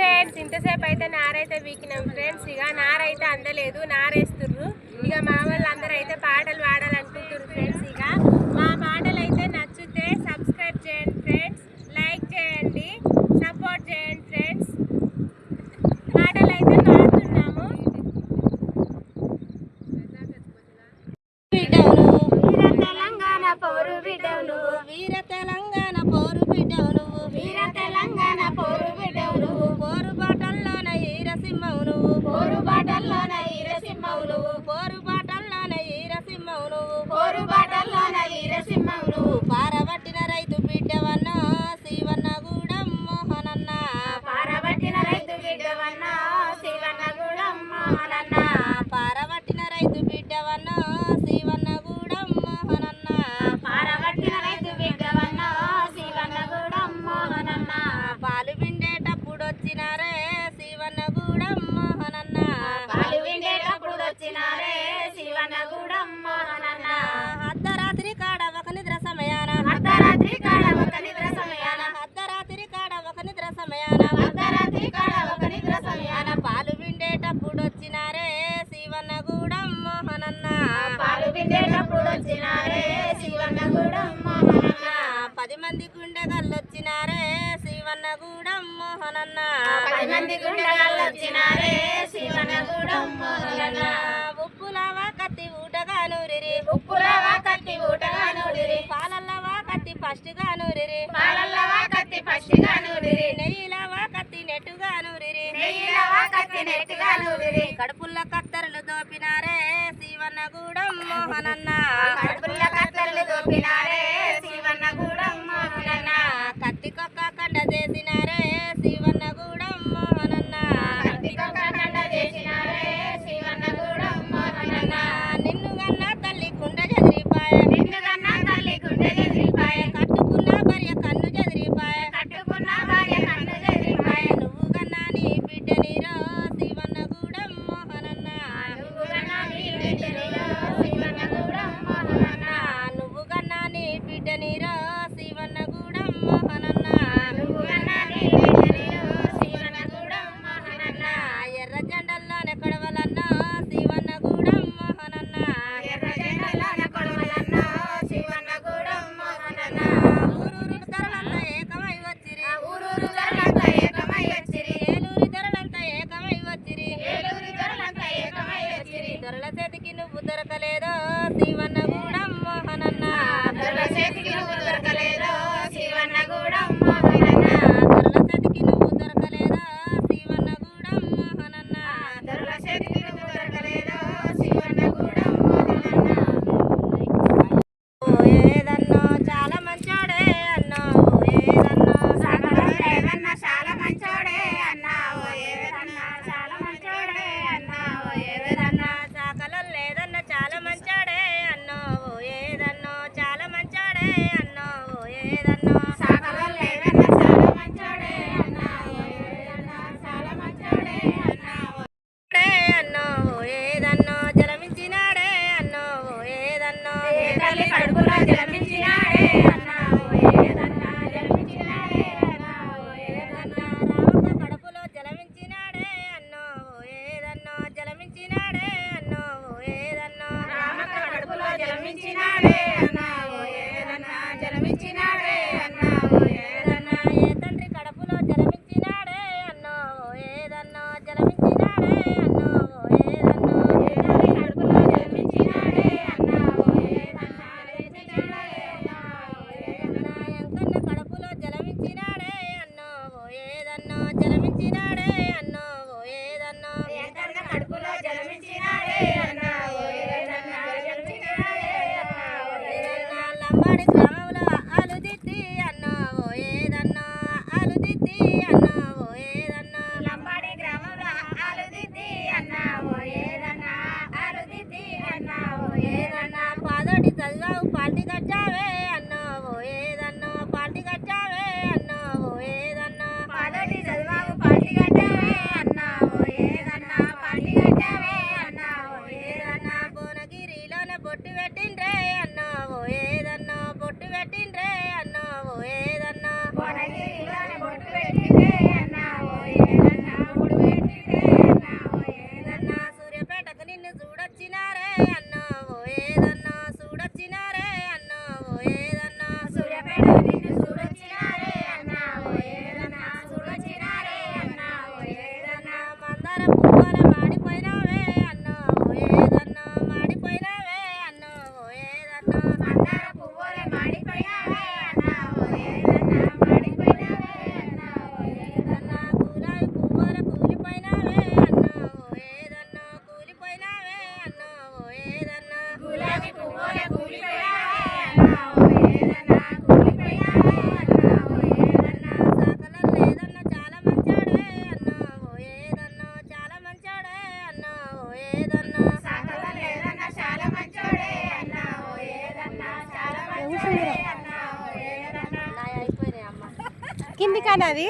Friends ఇంతసేపు అయితే నారైతే వీకినాం. Friends ఇక నారైతే అందలేదు నారేస్తుర్రు. ఇక మా వాళ్ళందరూ అయితే పాటలు పాడాలనుకుంటున్నారు ఫ్రెండ్స్ ఇక శివనగూడెం మోహనన్న. పది మంది వచ్చినారే శివనగూడెం మోహనన్న. ఉప్పులవా కత్తి ఊటగా నూరిరి. ఉప్పులవా కత్తి ఊటగా నూరిరి. పాలల్లవా కత్తి ఫస్ట్గా నూరిరి. పాలల్లవా కత్తి ఫస్ట్గా నూరిరి. నెయ్యిలవా కత్తి నెట్టుగా నూరిరి. నెయ్యిలవా కత్తి నెట్టుగా నూరిరి. కడుపుల్ల కత్తరులు దోపినారే శివనగూడెం మోహనన్న. కడుపుల్ల కత్తరులు దోపినారే దొరకలేదు? కిందికానా అది?